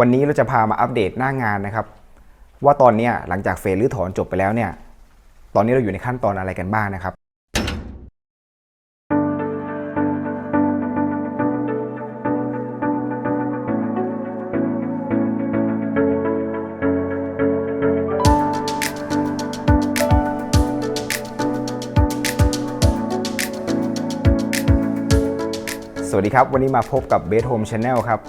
วันนี้เราจะพามาอัปเดตหน้างานนะครับ ว่าตอนนี้หลังจากเฟสหรือถอนจบไปแล้วเนี่ย ตอนนี้เราอยู่ในขั้นตอนอะไรกันบ้างนะครับ สวัสดีครับ วันนี้มาพบกับ b e t Home Channel ครับ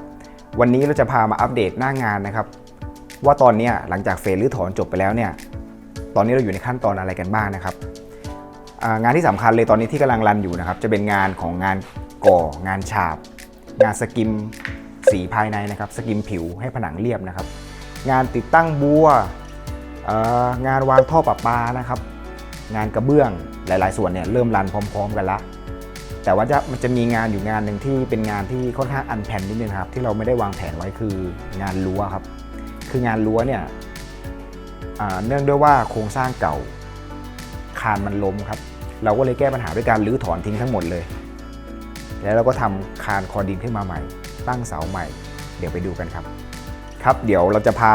วันนี้เราจะพามาอัปเดตหน้างานนะครับ ว่าตอนนี้หลังจากเฟสหรือถอนจบไปแล้วเนี่ย ตอนนี้เราอยู่ในขั้นตอนอะไรกันบ้างนะครับ งานที่สำคัญเลยตอนนี้ที่กำลังรันอยู่นะครับ จะเป็นงานของงานก่องานฉาบ งานสกิมสีภายในนะครับ สกิมผิวให้ผนังเรียบนะครับ งานติดตั้งบัวงานวางท่อประปานะครับ งานกระเบื้องหลาย ๆ ส่วนเนี่ยเริ่มรันพร้อม ๆ กันละ แต่ว่าจะมันจะมีงานอยู่งานหนึ่งที่เป็นงานที่ค่อนข้างอันแพนนิดนึงครับ ที่เราไม่ได้วางแผนไว้คืองานรั้วครับ คืองานรั้วเนี่ยเนื่องด้วยว่าโครงสร้างเก่าคานมันล้มครับ เราก็เลยแก้ปัญหาด้วยการรื้อถอนทิ้งทั้งหมดเลย แล้วเราก็ทำคานคอดินขึ้นมาใหม่ ตั้งเสาใหม่ เดี๋ยวไปดูกันครับ ครับเดี๋ยวเราจะพา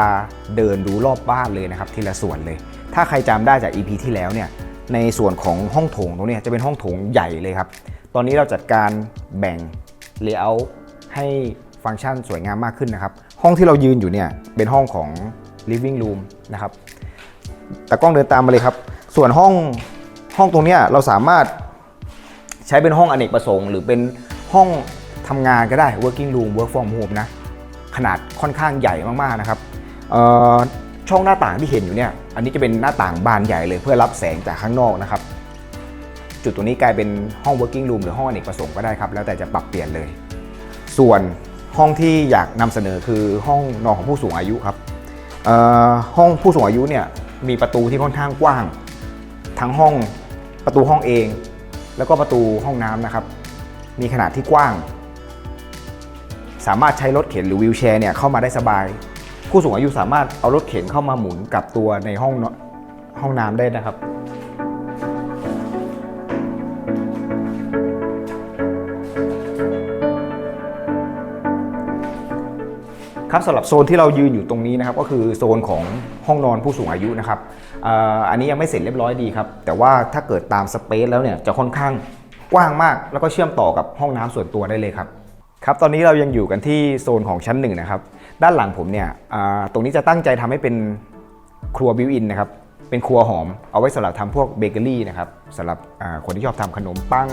เดินดูรอบบ้านเลยนะครับทีละส่วนเลย ถ้าใครจำได้จาก EP ที่แล้วเนี่ยในส่วนของห้องโถงตรงนี้จะเป็นห้องโถงใหญ่เลยครับ ตอนนี้เราจัดการแบ่งเลเยอร์ให้ฟังก์ชันสวยงามมากขึ้นนะครับ ห้องที่เรายืนอยู่เนี่ยเป็นห้องของ living room นะครับแต่กล้องเดินตามมาเลยครับ ส่วนห้องห้องตรงเนี้ยเราสามารถใช้เป็นห้องอเนกประสงค์ หรือเป็นห้องทำงานก็ได้ working room work from home นะ ขนาดค่อนข้างใหญ่มากๆนะครับช่องหน้าต่างที่เห็นอยู่เนี่ย อันนี้จะเป็นหน้าต่างบานใหญ่เลยเพื่อรับแสงจากข้างนอกนะครับ จุดตรงนี้กลายเป็นห้อง working room หรือห้องอเนกประสงค์ก็ได้ครับ แล้วแต่จะปรับเปลี่ยนเลย ส่วนห้องที่อยากนำเสนอคือห้องนอนของผู้สูงอายุครับห้องผู้สูงอายุเนี่ยมีประตูที่ค่อนข้างกว้าง ทั้งห้องประตูห้องเอง แล้วก็ประตูห้องน้ำนะครับ มีขนาดที่กว้าง สามารถใช้รถเข็นหรือวีลแชร์เนี่ยเข้ามาได้สบาย ผู้สูงอายุสามารถเอารถเข็นเข้ามาหมุนกับตัวในห้องห้องน้ำได้นะครับ ครับสำหรับโซนที่เรายืนอยู่ตรงนี้นะครับก็คือโซนของห้องนอนผู้สูงอายุนะครับอ่ออันนี้ยังไม่เสร็จเรียบร้อยดีครับแต่ว่าถ้าเกิดตามสเปซแล้วเนี่ยจะค่อนข้างกว้างมาก แล้วก็เชื่อมต่อกับห้องน้ำส่วนตัวได้เลยครับครับตอนนี้เรายังอยู่กันที่โซนของชั้นหนึ่งนะครับด้านหลังผมเนี่ยอ่าตรงนี้จะตั้งใจทำให้เป็นครัวบิวอินนะครับเป็นครัวหอมเอาไว้สำหรับทำพวกเบเกอรี่นะครับสำหรับอ่าคนที่ชอบทำขนมปัง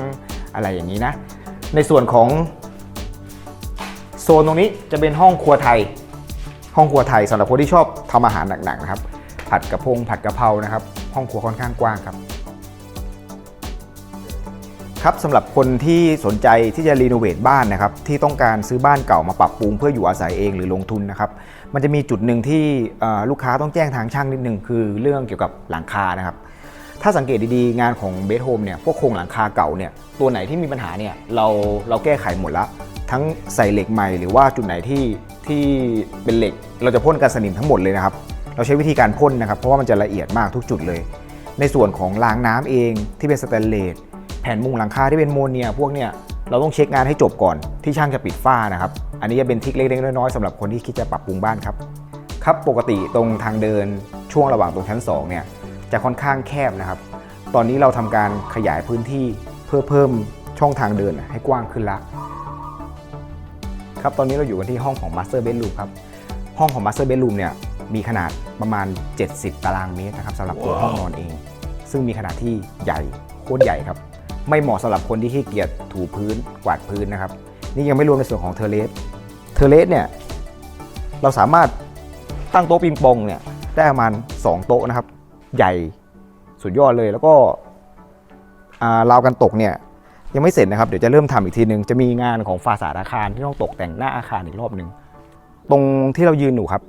อะไรอย่างนี้นะในส่วนของ โซนตรงนี้จะเป็นห้องครัวไทย ห้องครัวไทยสำหรับคนที่ชอบทำอาหารหนักๆนะครับ ผัดกระพงผัดกะเพรานะครับ ห้องครัวค่อนข้างกว้างครับ ครับสำหรับคนที่สนใจที่จะรีโนเวทบ้านนะครับ ที่ต้องการซื้อบ้านเก่ามาปรับปรุงเพื่ออยู่อาศัยเองหรือลงทุนนะครับ มันจะมีจุดหนึ่งที่ลูกค้าต้องแจ้งทางช่างนิดนึงคือเรื่องเกี่ยวกับหลังคานะครับถ้าสังเกตดีๆ งานของเบสโฮมเนี่ยพวกโครงหลังคาเก่าเนี่ยตัวไหนที่มีปัญหาเนี่ยเราเราแก้ไขหมดละ ทั้งใส่เหล็กใหม่หรือว่าจุดไหนที่ที่เป็นเหล็ก เราจะพ่นกันสนิมทั้งหมดเลยนะครับ เราใช้วิธีการพ่นนะครับ เพราะว่ามันจะละเอียดมากทุกจุดเลย ในส่วนของรางน้ำเองที่เป็นสแตนเลสแผ่นมุงหลังคาที่เป็นโมเนียพวกเนี่ยเราต้องเช็คงานให้จบก่อนที่ช่างจะปิดฝ้านะครับ อันนี้จะเป็นทิคเล็กๆน้อยๆสำหรับคนที่คิดจะปรับปรุงบ้านครับ ครับปกติตรงทางเดินช่วงระหว่างตรงชั้น2เนี่ยจะค่อนข้างแคบนะครับ ตอนนี้เราทำการขยายพื้นที่เพื่อเพิ่มช่องทางเดินให้กว้างขึ้นละ ครับ ตอนนี้เราอยู่กันที่ห้องของ Master Bedroom ครับ ห้องของ Master Bedroom เนี่ยมีขนาดประมาณ 70 ตารางเมตรนะครับสำหรับตัวห้องนอนเอง ซึ่งมีขนาดที่ใหญ่โคตรใหญ่ครับ ไม่เหมาะสำหรับคนที่ขี้เกียจถูพื้นกวาดพื้นนะครับ นี่ยังไม่รวมในส่วนของเทอร์เลสเทอร์เลสเนี่ยเราสามารถตั้งโต๊ะปิงปองเนี่ยได้ประมาณ 2 โต๊ะนะครับ ใหญ่สุดยอดเลยแล้วก็อ่าราวกันตกเนี่ย ยังไม่เสร็จนะครับเดี๋ยวจะเริ่มทำอีกทีนึงจะมีงานของฟาสาดอาคารที่ต้องตกแต่งหน้าอาคารอีกรอบหนึ่งตรงที่เรายืนอยู่ครับ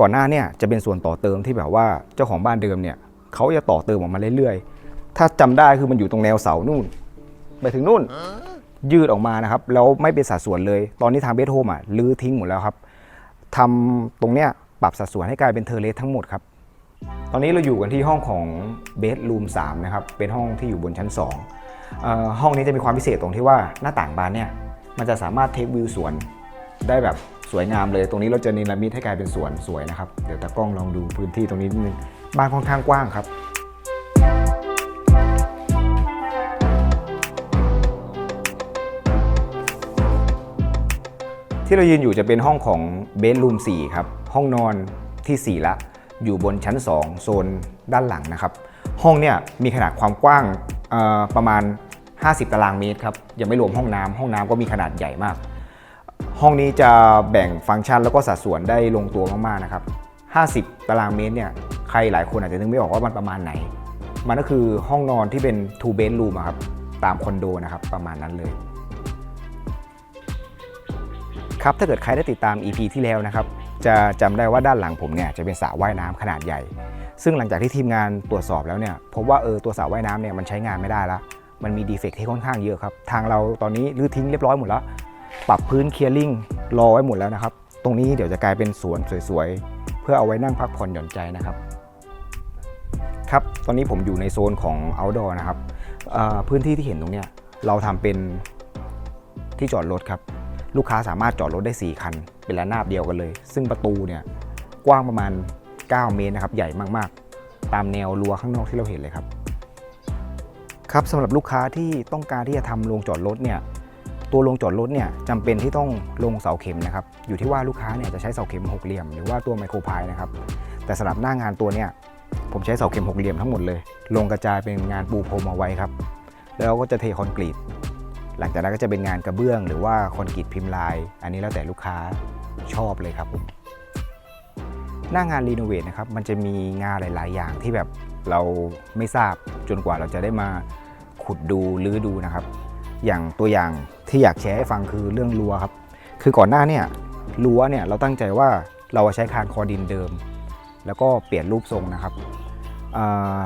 ก่อนหน้าเนี่ยจะเป็นส่วนต่อเติมที่แบบว่าเจ้าของบ้านเดิมเนี่ยเขาจะต่อเติมออกมาเรื่อยๆ ถ้าจำได้คือมันอยู่ตรงแนวเสานู่น ไปถึงนู่น ยืดออกมานะครับแล้วไม่เป็นสัดส่วนเลย ตอนนี้ทางเบสโฮมอะลื้อทิ้งหมดแล้วครับทำตรงเนี้ยปรับสัดส่วนให้กลายเป็นเทเลสทั้งหมดครับ ตอนนี้เราอยู่กันที่ห้องของเบสรูม3นะครับ เป็นห้องที่อยู่บนชั้น2เอ่อ ห้องนี้จะมีความพิเศษตรงที่ว่าหน้าต่างบานเนี่ยมันจะสามารถเทควิวสวนได้แบบสวยงามเลย ตรงนี้เราจะเนรมิตให้กลายเป็นสวนสวยนะครับ เดี๋ยวตากล้องลองดูพื้นที่ตรงนี้นิดนึงบ้านค่อนข้างกว้างครับที่เรายืนอยู่จะเป็นห้องของเบดรูม4ครับ ห้องนอนทีสี่4 ละ อยู่บนชั้น 2 โซนด้านหลังนะครับ ห้องเนี่ยมีขนาดความกว้าง ประมาณ 50 ตารางเมตรครับยังไม่รวมห้องน้ำห้องน้ำก็มีขนาดใหญ่มาก ห้องนี้จะแบ่งฟังก์ชันแล้วก็สัดส่วนได้ลงตัวมากๆนะครับ50 ตารางเมตรเนี่ยใครหลายคนอาจจะนึกไม่ออกว่ามันประมาณไหน มันก็คือห้องนอนที่เป็น two bedroom ครับตามคอนโดนะครับประมาณนั้นเลย ครับถ้าเกิดใครได้ติดตาม EP ที่แล้วนะครับจะจำได้ว่าด้านหลังผมเนี่ยจะเป็นสระว่ายน้ำขนาดใหญ่ ซึ่งหลังจากที่ทีมงานตรวจสอบแล้วเนี่ยพบว่าเออตัวสระว่ายน้ำเนี่ยมันใช้งานไม่ได้ละมันมีดีเฟกที่ค่อนข้างเยอะครับทางเราตอนนี้รื้อทิ้งเรียบร้อยหมดแล้ว ปรับพื้นเคลียร์ลิงรอไว้หมดแล้วนะครับ ตรงนี้เดี๋ยวจะกลายเป็นสวนสวยๆ เพื่อเอาไว้นั่งพักผ่อนหย่อนใจนะครับ ครับ ตอนนี้ผมอยู่ในโซนของ outdoor นะครับพื้นที่ที่เห็นตรงเนี้ยเราทำเป็นที่จอดรถครับ ลูกค้าสามารถจอดรถได้ 4 คัน เป็นระนาบเดียวกันเลย ซึ่งประตูเนี่ยกว้างประมาณ 9 เมตรนะครับ ใหญ่มากๆ ตามแนวรั้วข้างนอกที่เราเห็นเลยครับ ครับสำหรับลูกค้าที่ต้องการที่จะทำโรงจอดรถเนี่ยตัวโรงจอดรถเนี่ยจำเป็นที่ต้องลงเสาเข็มนะครับ อยู่ที่ว่าลูกค้าเนี่ยจะใช้เสาเข็มหกเหลี่ยมหรือว่าตัวไมโครพายนะครับ แต่สำหรับหน้างานตัวเนี่ยผมใช้เสาเข็มหกเหลี่ยมทั้งหมดเลย ลงกระจายเป็นงานปูพรมเอาไว้ครับ แล้วก็จะเทคอนกรีต หลังจากนั้นก็จะเป็นงานกระเบื้อง หรือว่าคอนกรีตพิมพ์ลาย อันนี้แล้วแต่ลูกค้าชอบเลยครับผม หน้างานรีโนเวทนะครับมันจะมีงานหลาย ๆ อย่างที่แบบเราไม่ทราบจนกว่าเราจะได้มาขุดดูลื้อดูนะครับ อย่างตัวอย่างที่อยากแชร์ให้ฟังคือเรื่องรั้วครับ คือก่อนหน้าเนี่ยรั้วเนี่ยเราตั้งใจว่าเราใช้คานคอดินเดิม แล้วก็เปลี่ยนรูปทรงนะครับ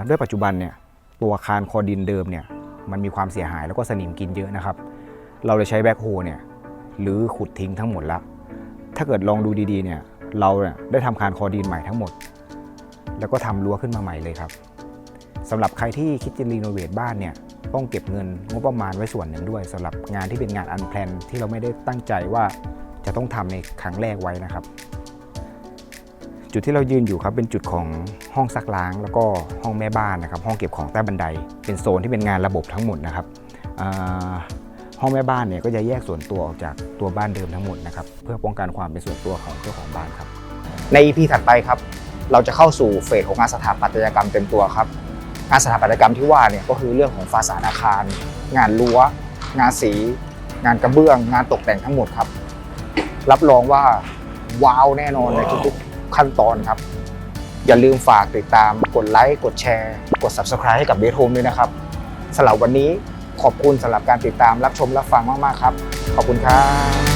ด้วยปัจจุบันเนี่ยตัวคานคอดินเดิมเนี่ยมันมีความเสียหายแล้วก็สนิมกินเยอะนะครับ เราเลยใช้แบ็คโฮเนี่ยหรือขุดทิ้งทั้งหมดละถ้าเกิดลองดูดีๆเนี่ย เราเนี่ยได้ทำคานคอดินใหม่ทั้งหมด แล้วก็ทำรั้วขึ้นมาใหม่เลยครับสำหรับใครที่คิดจะรีโนเวทบ้านเนี่ยต้องเก็บเงินงบประมาณไว้ส่วนหนึ่งด้วยสำหรับงานที่เป็นงานอันแพลนที่เราไม่ได้ตั้งใจว่าจะต้องทำในครั้งแรกไว้นะครับ จุดที่เรายืนอยู่ครับเป็นจุดของห้องซักล้าง แล้วก็ห้องแม่บ้านนะครับ ห้องเก็บของใต้บันได เป็นโซนที่เป็นงานระบบทั้งหมดนะครับ ห้องแม่บ้านเนี่ยก็จะแยกส่วนตัวออกจากตัวบ้านเดิมทั้งหมดนะครับเพื่อป้องกันความเป็นส่วนตัวของเจ้าของบ้านครับ ใน EP ถัดไปครับ เราจะเข้าสู่เฟสของงานสถาปัตยกรรมเต็มตัวครับงานสถาปัตยกรรมที่ว่าเนี่ยก็คือเรื่องของฟาสาดอาคาร งานรั้ว งานสี งานกระเบื้อง งานตกแต่งทั้งหมดครับ รับรองว่าว้าวแน่นอนในทุกๆขั้นตอนครับ อย่าลืมฝากติดตามกดไลค์กดแชร์ กด Subscribe ให้กับเบทโฮมด้วยนะครับสำหรับวันนี้ ขอบคุณสำหรับการติดตามรับชมรับฟังมาก ๆ ครับ ขอบคุณครับ